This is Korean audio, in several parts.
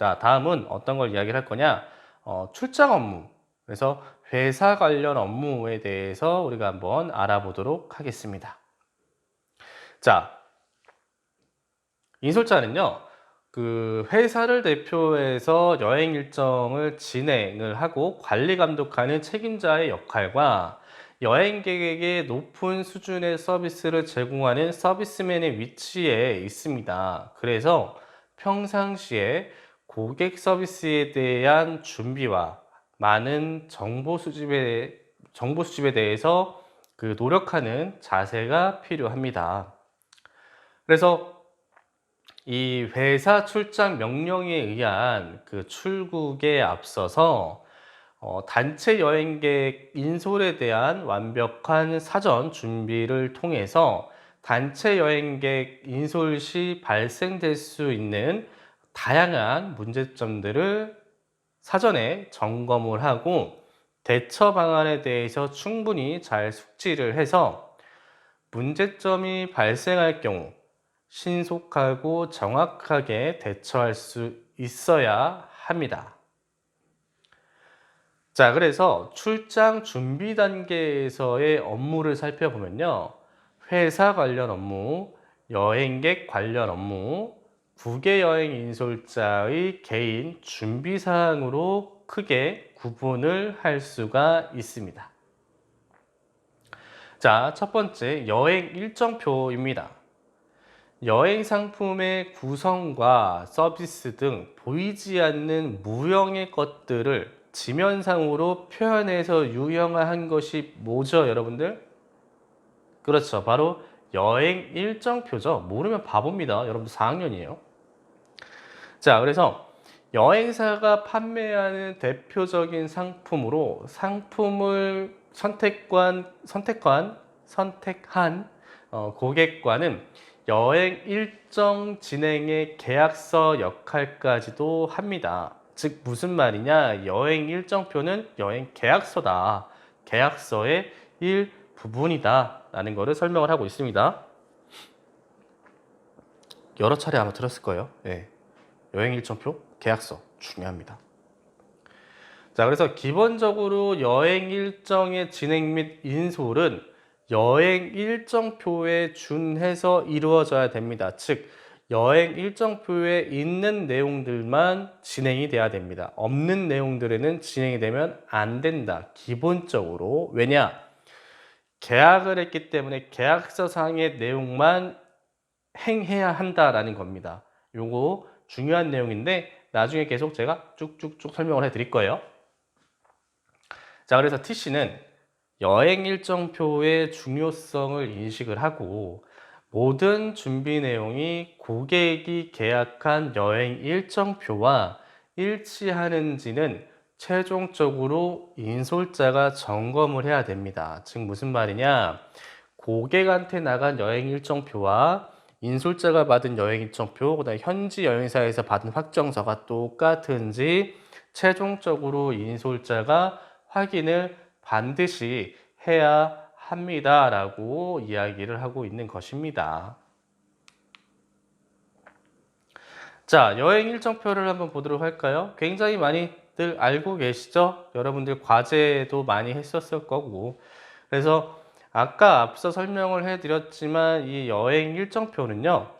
자, 다음은 어떤 걸 이야기를 할 거냐? 어, 출장 업무. 그래서 회사 관련 업무에 대해서 우리가 한번 알아보도록 하겠습니다. 자, 인솔자는요, 그 회사를 대표해서 여행 일정을 진행을 하고 관리 감독하는 책임자의 역할과 여행객에게 높은 수준의 서비스를 제공하는 서비스맨의 위치에 있습니다. 그래서 평상시에 고객 서비스에 대한 준비와 많은 정보 수집에 정보 수집에 대해서 그 노력하는 자세가 필요합니다. 그래서 이 회사 출장 명령에 의한 그 출국에 앞서서 어, 단체 여행객 인솔에 대한 완벽한 사전 준비를 통해서 단체 여행객 인솔 시 발생될 수 있는 다양한 문제점들을 사전에 점검을 하고 대처 방안에 대해서 충분히 잘 숙지를 해서 문제점이 발생할 경우 신속하고 정확하게 대처할 수 있어야 합니다. 자, 그래서 출장 준비 단계에서의 업무를 살펴보면요. 회사 관련 업무, 여행객 관련 업무, 국외 여행 인솔자의 개인 준비 사항으로 크게 구분을 할 수가 있습니다. 자, 첫 번째 여행 일정표입니다. 여행 상품의 구성과 서비스 등 보이지 않는 무형의 것들을 지면상으로 표현해서 유형화한 것이 뭐죠, 여러분들? 그렇죠. 바로 여행 일정표죠. 모르면 바보입니다. 여러분들 4학년이에요. 자, 그래서 여행사가 판매하는 대표적인 상품으로 상품을 선택관, 선택관, 선택한 어, 고객과는 여행 일정 진행의 계약서 역할까지도 합니다. 즉 무슨 말이냐? 여행 일정표는 여행 계약서다. 계약서의 일부분이다. 라는 것을 설명을 하고 있습니다. 여러 차례 아마 들었을 거예요. 예. 여행 일정표, 계약서 중요합니다. 자, 그래서 기본적으로 여행 일정의 진행 및 인솔은 여행 일정표에 준해서 이루어져야 됩니다. 즉, 여행 일정표에 있는 내용들만 진행이 돼야 됩니다. 없는 내용들에는 진행이 되면 안 된다. 기본적으로. 왜냐? 계약을 했기 때문에 계약서 상의 내용만 행해야 한다라는 겁니다. 요거 중요한 내용인데 나중에 계속 제가 쭉쭉쭉 설명을 해 드릴 거예요. 자, 그래서 TC는 여행 일정표의 중요성을 인식을 하고 모든 준비 내용이 고객이 계약한 여행 일정표와 일치하는지는 최종적으로 인솔자가 점검을 해야 됩니다. 즉 무슨 말이냐? 고객한테 나간 여행 일정표와 인솔자가 받은 여행 일정표, 그다음 현지 여행사에서 받은 확정서가 똑같은지 최종적으로 인솔자가 확인을 반드시 해야 합니다라고 이야기를 하고 있는 것입니다. 자, 여행 일정표를 한번 보도록 할까요? 굉장히 많이들 알고 계시죠? 여러분들 과제도 많이 했었을 거고. 그래서 아까 앞서 설명을 해드렸지만 이 여행 일정표는요,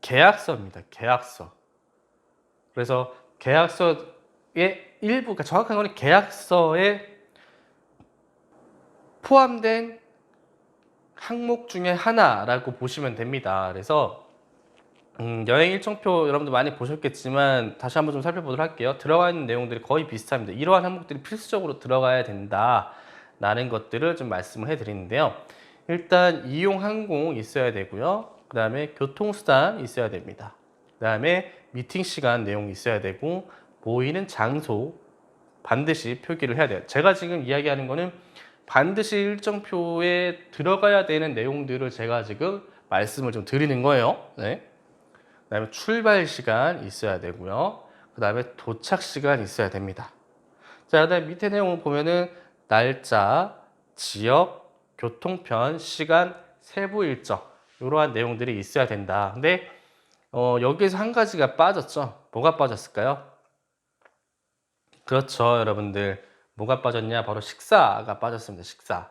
계약서입니다. 계약서. 그래서 계약서의 일부, 그러니까 정확한 거는 계약서에 포함된 항목 중에 하나라고 보시면 됩니다. 그래서 음, 여행 일정표 여러분들 많이 보셨겠지만 다시 한번 좀 살펴보도록 할게요. 들어가 있는 내용들이 거의 비슷합니다. 이러한 항목들이 필수적으로 들어가야 된다 라는 것들을 좀 말씀을 해드리는데요. 일단 이용 항공 있어야 되고요. 그 다음에 교통수단 있어야 됩니다. 그 다음에 미팅 시간 내용 있어야 되고 모이는 장소 반드시 표기를 해야 돼요. 제가 지금 이야기하는 거는 반드시 일정표에 들어가야 되는 내용들을 제가 지금 말씀을 좀 드리는 거예요. 네. 그 다음에 출발 시간 있어야 되고요. 그 다음에 도착 시간 있어야 됩니다. 자, 그 다음에 밑에 내용을 보면은 날짜, 지역, 교통편, 시간, 세부 일정 이러한 내용들이 있어야 된다. 근데 어, 여기에서 한 가지가 빠졌죠. 뭐가 빠졌을까요? 그렇죠, 여러분들. 뭐가 빠졌냐? 바로 식사가 빠졌습니다. 식사.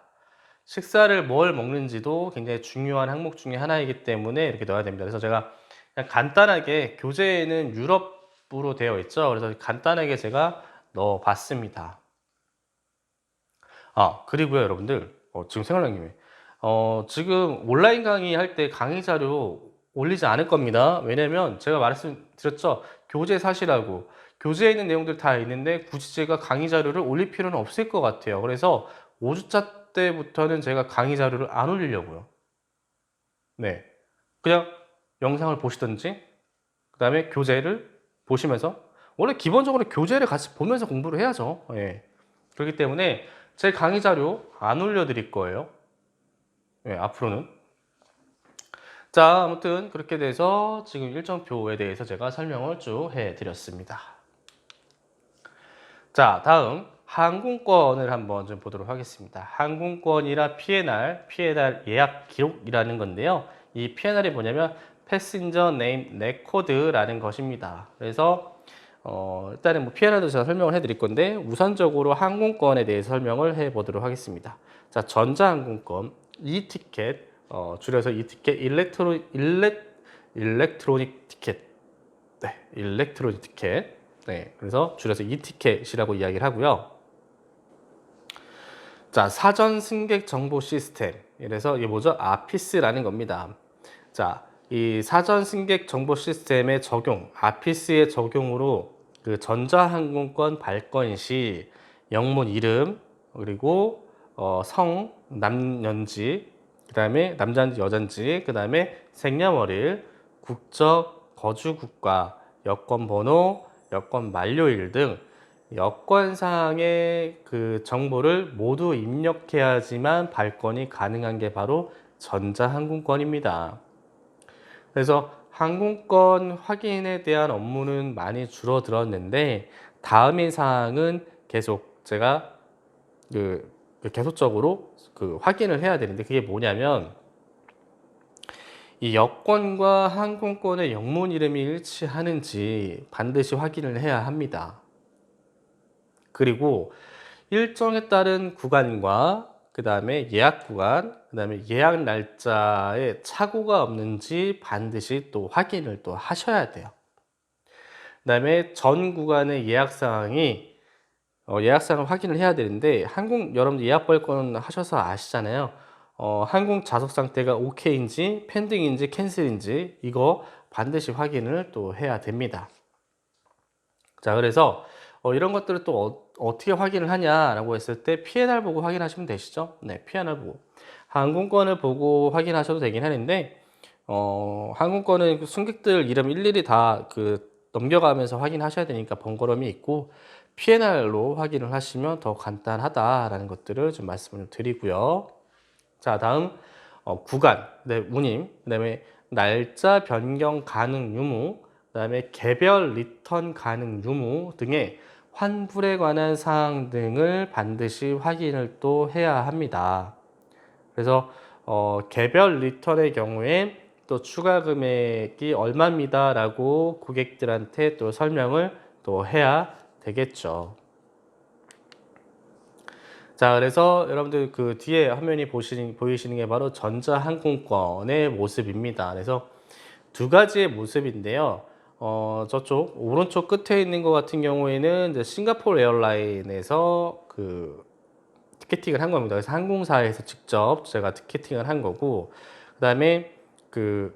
식사를 뭘 먹는지도 굉장히 중요한 항목 중에 하나이기 때문에 이렇게 넣어야 됩니다. 그래서 제가 간단하게 교재에는 유럽으로 되어 있죠. 그래서 간단하게 제가 넣어 봤습니다. 아, 그리고요, 여러분들. 어, 지금 생각난 김에. 어, 지금 온라인 강의 할 때 강의 자료 올리지 않을 겁니다. 왜냐면 제가 말씀드렸죠. 교재 사실하고 교재에 있는 내용들 다 있는데 굳이 제가 강의 자료를 올릴 필요는 없을 것 같아요. 그래서 5주차 때부터는 제가 강의 자료를 안 올리려고요. 네. 그냥 영상을 보시든지, 그 다음에 교재를 보시면서, 원래 기본적으로 교재를 같이 보면서 공부를 해야죠. 예. 그렇기 때문에 제 강의 자료 안 올려드릴 거예요. 예, 앞으로는. 자, 아무튼 그렇게 돼서 지금 일정표에 대해서 제가 설명을 쭉 해드렸습니다. 자, 다음 항공권을 한번 좀 보도록 하겠습니다. 항공권이라 PNR, PNR 예약 기록이라는 건데요. 이 PNR이 뭐냐면 패신저 네임 레코드라는 것입니다. 그래서 어, 일단은 뭐 PNR도 제가 설명을 해드릴 건데 우선적으로 항공권에 대해서 설명을 해보도록 하겠습니다. 자, 전자항공권 이 티켓 어, 줄여서 이 티켓 일렉트로 일렉 일렉트로닉 티켓 네, 일렉트로닉 티켓 네, 그래서 줄여서 이 티켓이라고 이야기를 하고요. 자, 사전 승객 정보 시스템. 이래서 이게 뭐죠? 아피스라는 겁니다. 자, 이 사전 승객 정보 시스템의 적용, 아피스의 적용으로 그 전자항공권 발권 시 영문 이름 그리고 어, 성, 남년지, 그다음에 남자인지 여자인지, 그다음에 생년월일, 국적, 거주 국가, 여권 번호, 여권 만료일 등 여권상의 그 정보를 모두 입력해야지만 발권이 가능한 게 바로 전자항공권입니다. 그래서 항공권 확인에 대한 업무는 많이 줄어들었는데 다음의 사항은 계속 제가 그, 그 계속적으로 그 확인을 해야 되는데 그게 뭐냐면 이 여권과 항공권의 영문 이름이 일치하는지 반드시 확인을 해야 합니다. 그리고 일정에 따른 구간과 그 다음에 예약 구간, 그 다음에 예약 날짜에 착오가 없는지 반드시 또 확인을 또 하셔야 돼요. 그 다음에 전 구간의 예약 사항이 어, 예약 사항을 확인을 해야 되는데 항공 여러분들 예약 발권 하셔서 아시잖아요. 어, 항공 좌석 상태가 오케이인지 펜딩인지 캔슬인지 이거 반드시 확인을 또 해야 됩니다. 자, 그래서 어, 이런 것들을 또 어, 떻게 확인을 하냐라고 했을 때 PNR 보고 확인하시면 되시죠. 네, PNR 보고 항공권을 보고 확인하셔도 되긴 하는데 어, 항공권은 그 승객들 이름 일일이 다 그 넘겨가면서 확인하셔야 되니까 번거로움이 있고 PNR로 확인을 하시면 더 간단하다라는 것들을 좀 말씀을 드리고요. 자, 다음 어, 구간, 네, 운임, 그다음에 날짜 변경 가능 유무, 그다음에 개별 리턴 가능 유무 등의 환불에 관한 사항 등을 반드시 확인을 또 해야 합니다. 그래서 어, 개별 리턴의 경우에 또 추가 금액이 얼마입니다라고 고객들한테 또 설명을 또 해야 되겠죠. 자, 그래서 여러분들 그 뒤에 화면이 보시는, 보이시는 게 바로 전자항공권의 모습입니다. 그래서 두 가지의 모습인데요. 어, 저쪽 오른쪽 끝에 있는 것 같은 경우에는 이제 싱가포르 에어라인에서 그 티켓팅을 한 겁니다. 그래서 항공사에서 직접 제가 티켓팅을 한 거고, 그 다음에 그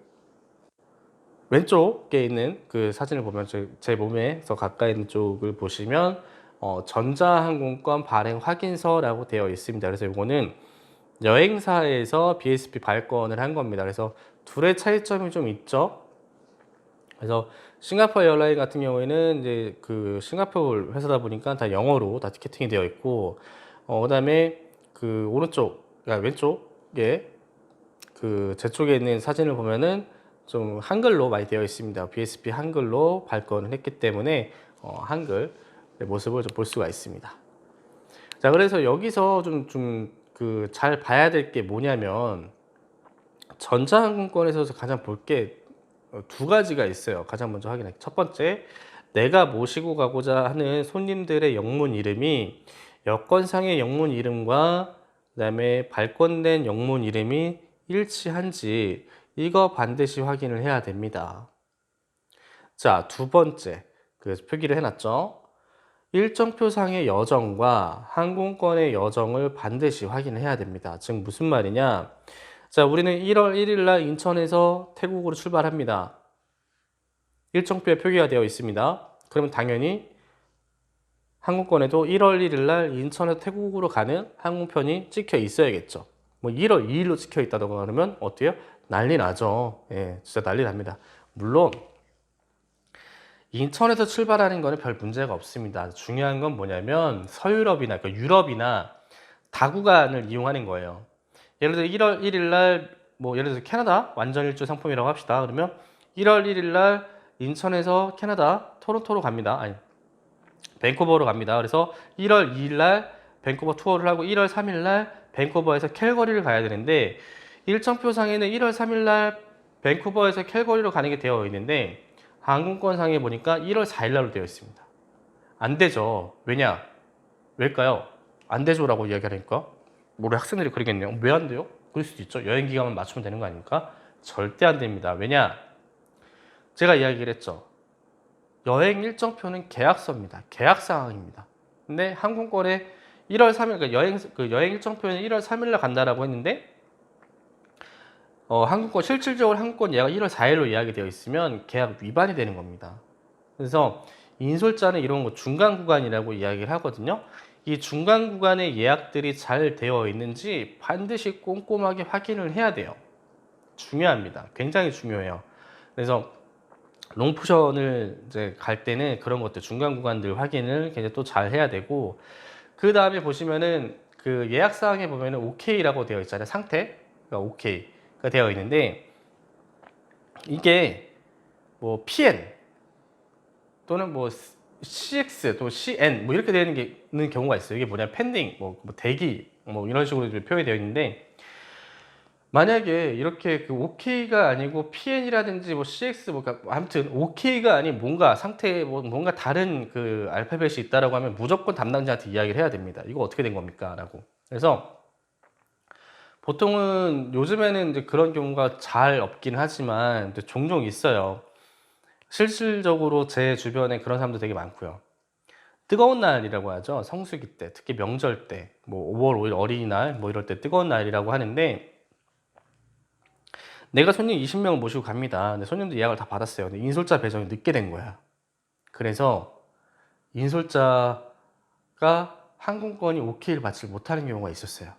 왼쪽에 있는 그 사진을 보면 제, 제 몸에서 가까이 있는 쪽을 보시면 어, 전자항공권 발행 확인서라고 되어 있습니다. 그래서 이거는 여행사에서 BSP 발권을 한 겁니다. 그래서 둘의 차이점이 좀 있죠. 그래서 싱가포르 에어라인 같은 경우에는 이제 그 싱가포르 회사다 보니까 다 영어로 다 티켓팅이 되어 있고, 어, 그다음에 그 오른쪽, 그러니까 왼쪽에 그 제 쪽에 있는 사진을 보면은 좀 한글로 많이 되어 있습니다. BSP 한글로 발권을 했기 때문에 어, 한글 모습을 좀 볼 수가 있습니다. 자, 그래서 여기서 좀 좀 그 잘 봐야 될 게 뭐냐면 전자항공권에서 가장 볼게 어, 두 가지가 있어요. 가장 먼저 확인할 첫 번째, 내가 모시고 가고자 하는 손님들의 영문 이름이 여권상의 영문 이름과 그다음에 발권된 영문 이름이 일치한지 이거 반드시 확인을 해야 됩니다. 자, 두 번째. 그래서 표기를 해놨죠. 일정표상의 여정과 항공권의 여정을 반드시 확인해야 됩니다. 즉 무슨 말이냐? 자, 우리는 1월 1일 날 인천에서 태국으로 출발합니다. 일정표에 표기가 되어 있습니다. 그러면 당연히 항공권에도 1월 1일 날 인천에서 태국으로 가는 항공편이 찍혀 있어야겠죠. 뭐 1월 2일로 찍혀 있다던가 그러면 어때요? 난리 나죠. 예, 진짜 난리 납니다. 물론 인천에서 출발하는 거는 별 문제가 없습니다. 중요한 건 뭐냐면 서유럽이나 그러니까 유럽이나 다구간을 이용하는 거예요. 예를 들어 1월 1일 날 뭐 예를 들어 캐나다 완전 일주 상품이라고 합시다. 그러면 1월 1일 날 인천에서 캐나다 토론토로 갑니다. 아니 밴쿠버로 갑니다. 그래서 1월 2일 날 밴쿠버 투어를 하고 1월 3일 날 밴쿠버에서 캘거리를 가야 되는데 일정표상에는 1월 3일 날 밴쿠버에서 캘거리로 가는 게 되어 있는데 항공권상에 보니까 1월 4일 날로 되어 있습니다. 안 되죠. 왜냐? 왜일까요? 안 되죠라고 이야기하니까 우리 학생들이 그러겠네요. 왜 안 돼요? 그럴 수도 있죠. 여행 기간만 맞추면 되는 거 아닙니까? 절대 안 됩니다. 왜냐? 제가 이야기를 했죠. 여행 일정표는 계약서입니다. 계약 사항입니다. 근데 항공권에 1월 3일 그러니까 여행 그 여행 일정표는 1월 3일 날 간다라고 했는데 어, 항공권 실질적으로 항공권 예약 1월 4일로 예약이 되어 있으면 계약 위반이 되는 겁니다. 그래서 인솔자는 이런 거 중간 구간이라고 이야기를 하거든요. 이 중간 구간의 예약들이 잘 되어 있는지 반드시 꼼꼼하게 확인을 해야 돼요. 중요합니다. 굉장히 중요해요. 그래서 롱푸션을 이제 갈 때는 그런 것들 중간 구간들 확인을 굉장히 또 잘 해야 되고 그 다음에 보시면은 그 예약 사항에 보면은 OK라고 되어 있잖아요. 상태. 그러니까 OK가 되어 있는데 이게 뭐 PN 또는 뭐 CX 또 CN 뭐 이렇게 되는 게 있는 경우가 있어요. 이게 뭐냐 펜딩 뭐, 뭐 대기 뭐 이런 식으로 표현이 되어 있는데 만약에 이렇게 그 OK가 아니고 PN이라든지 뭐 CX 뭐 그러니까 아무튼 OK가 아닌 뭔가 상태에 뭐 뭔가 다른 그 알파벳이 있다라고 하면 무조건 담당자한테 이야기를 해야 됩니다. 이거 어떻게 된 겁니까?라고. 그래서 보통은 요즘에는 이제 그런 경우가 잘 없긴 하지만 종종 있어요. 실질적으로 제 주변에 그런 사람도 되게 많고요. 뜨거운 날이라고 하죠. 성수기 때, 특히 명절 때, 뭐 5월 5일 어린이날 뭐 이럴 때 뜨거운 날이라고 하는데 내가 손님 20명을 모시고 갑니다. 근데 손님도 예약을 다 받았어요. 근데 인솔자 배정이 늦게 된 거야. 그래서 인솔자가 항공권이 OK를 받지 못하는 경우가 있었어요.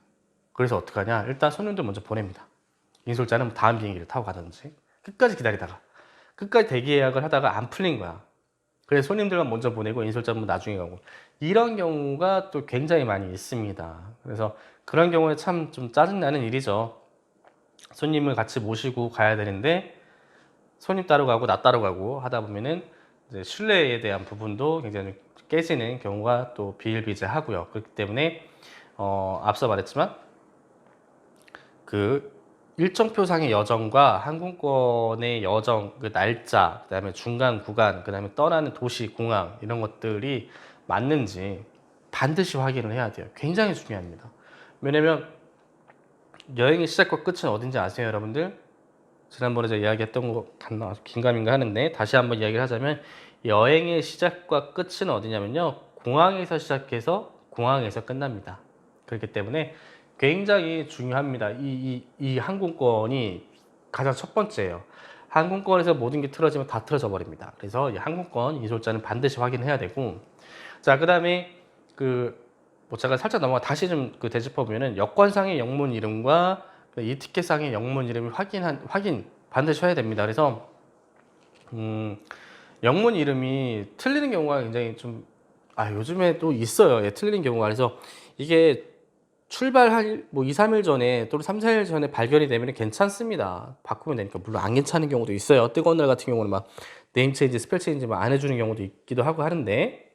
그래서 어떡하냐? 일단 손님들 먼저 보냅니다. 인솔자는 다음 비행기를 타고 가든지 끝까지 기다리다가 끝까지 대기 예약을 하다가 안 풀린 거야. 그래서 손님들만 먼저 보내고 인솔자는 나중에 가고 이런 경우가 또 굉장히 많이 있습니다. 그래서 그런 경우에 참 좀 짜증나는 일이죠. 손님을 같이 모시고 가야 되는데 손님 따로 가고 나 따로 가고 하다 보면은 신뢰에 대한 부분도 굉장히 깨지는 경우가 또 비일비재하고요. 그렇기 때문에 어, 앞서 말했지만 그 일정표상의 여정과 항공권의 여정, 그 날짜, 그다음에 중간 구간, 그다음에 떠나는 도시, 공항 이런 것들이 맞는지 반드시 확인을 해야 돼요. 굉장히 중요합니다. 왜냐면 여행의 시작과 끝은 어딘지 아세요, 여러분들? 지난번에 제가 이야기했던 거 같나 긴가민가 하는데 다시 한번 이야기를 하자면 여행의 시작과 끝은 어디냐면요, 공항에서 시작해서 공항에서 끝납니다. 그렇기 때문에 굉장히 중요합니다. 이, 이, 이 항공권이 가장 첫 번째예요. 항공권에서 모든 게 틀어지면 다 틀어져 버립니다. 그래서 이 항공권 인솔자는 반드시 확인해야 되고, 자, 그 다음에 그, 뭐 제가 살짝 넘어가 다시 좀 그 되짚어 보면은 여권상의 영문 이름과 그이 티켓상의 영문 이름을 확인한, 확인 반드시 해야 됩니다. 그래서, 음, 영문 이름이 틀리는 경우가 굉장히 좀, 아, 요즘에 또 있어요. 예, 틀리는 경우가. 그래서 이게 출발할 뭐 2, 3일 전에 또는 3, 4일 전에 발견이 되면 괜찮습니다. 바꾸면 되니까 물론 안 괜찮은 경우도 있어요. 뜨거운 날 같은 경우는 막 네임 체인지, 스펠 체인지 막 안 해주는 경우도 있기도 하고 하는데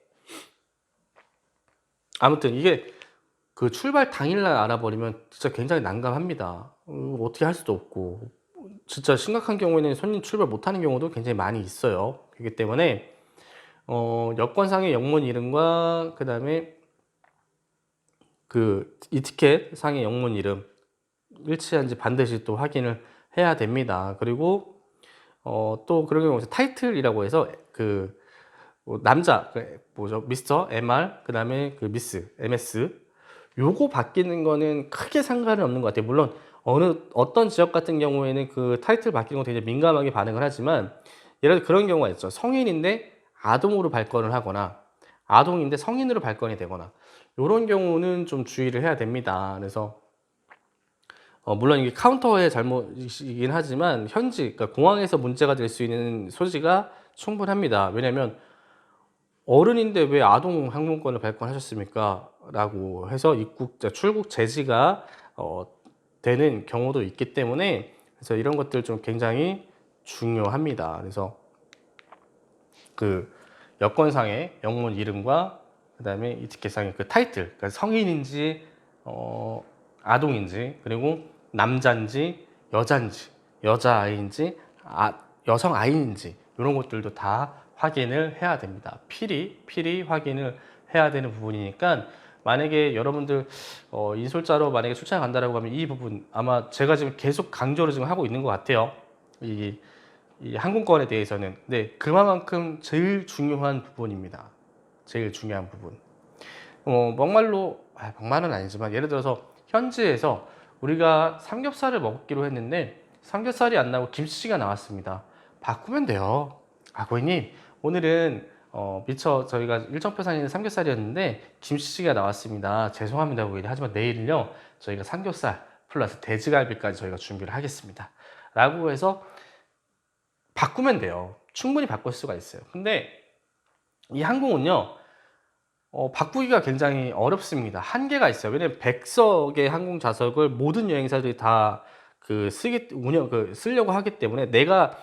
아무튼 이게 그 출발 당일날 알아버리면 진짜 굉장히 난감합니다. 어, 어떻게 할 수도 없고 진짜 심각한 경우에는 손님 출발 못하는 경우도 굉장히 많이 있어요. 그렇기 때문에 어, 여권상의 영문 이름과 그 다음에 그 이 티켓 상의 영문 이름 일치한지 반드시 또 확인을 해야 됩니다. 그리고 어, 또 그런 경우에 타이틀이라고 해서 그뭐 남자 그 뭐죠 미스터 MR 그 다음에 그 미스 MS 요거 바뀌는 거는 크게 상관은 없는 것 같아요. 물론 어느 어떤 지역 같은 경우에는 그 타이틀 바뀌는 거 되게 민감하게 반응을 하지만 예를 들어 그런 경우가 있죠. 성인인데 아동으로 발권을 하거나 아동인데 성인으로 발권이 되거나 이런 경우는 좀 주의를 해야 됩니다. 그래서 어, 물론 이게 카운터의 잘못이긴 하지만 현지 그러니까 공항에서 문제가 될 수 있는 소지가 충분합니다. 왜냐하면 어른인데 왜 아동 항공권을 발권하셨습니까? 라고 해서 입국 출국 제지가 어, 되는 경우도 있기 때문에 그래서 이런 것들 좀 굉장히 중요합니다. 그래서 그 여권상의 영문 이름과 그다음에 이 티켓상의 그 타이틀, 그러니까 성인인지 어, 아동인지 그리고 남자인지 여자인지 여자 아이인지 아, 여성 아이인지 이런 것들도 다 확인을 해야 됩니다. 필히 필히 확인을 해야 되는 부분이니까 만약에 여러분들 어, 인솔자로 만약에 출장 간다라고 하면 이 부분 아마 제가 지금 계속 강조를 지금 하고 있는 것 같아요. 이, 이 항공권에 대해서는 네 그만큼 제일 중요한 부분입니다. 제일 중요한 부분. 어, 막말로 아, 막말은 아니지만 예를 들어서 현지에서 우리가 삼겹살을 먹기로 했는데 삼겹살이 안 나오고 김치가 나왔습니다. 바꾸면 돼요. 아 고객님 오늘은 어, 미처 저희가 일정표상에는 삼겹살이었는데 김치찌개가 나왔습니다. 죄송합니다 고객님. 하지만 내일은요 저희가 삼겹살 플러스 돼지갈비까지 저희가 준비를 하겠습니다. 라고 해서 바꾸면 돼요. 충분히 바꿀 수가 있어요. 근데 이 항공은요 어, 바꾸기가 굉장히 어렵습니다. 한계가 있어요. 왜냐면 100석의 항공 좌석을 모든 여행사들이 다 그 쓰기 운영 그 쓰려고 하기 때문에 내가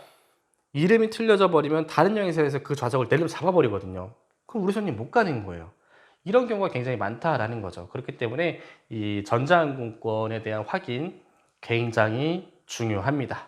이름이 틀려져 버리면 다른 여행사에서 그 좌석을 내려 잡아 버리거든요. 그럼 우리 손님 못 가는 거예요. 이런 경우가 굉장히 많다라는 거죠. 그렇기 때문에 이 전자항공권에 대한 확인 굉장히 중요합니다.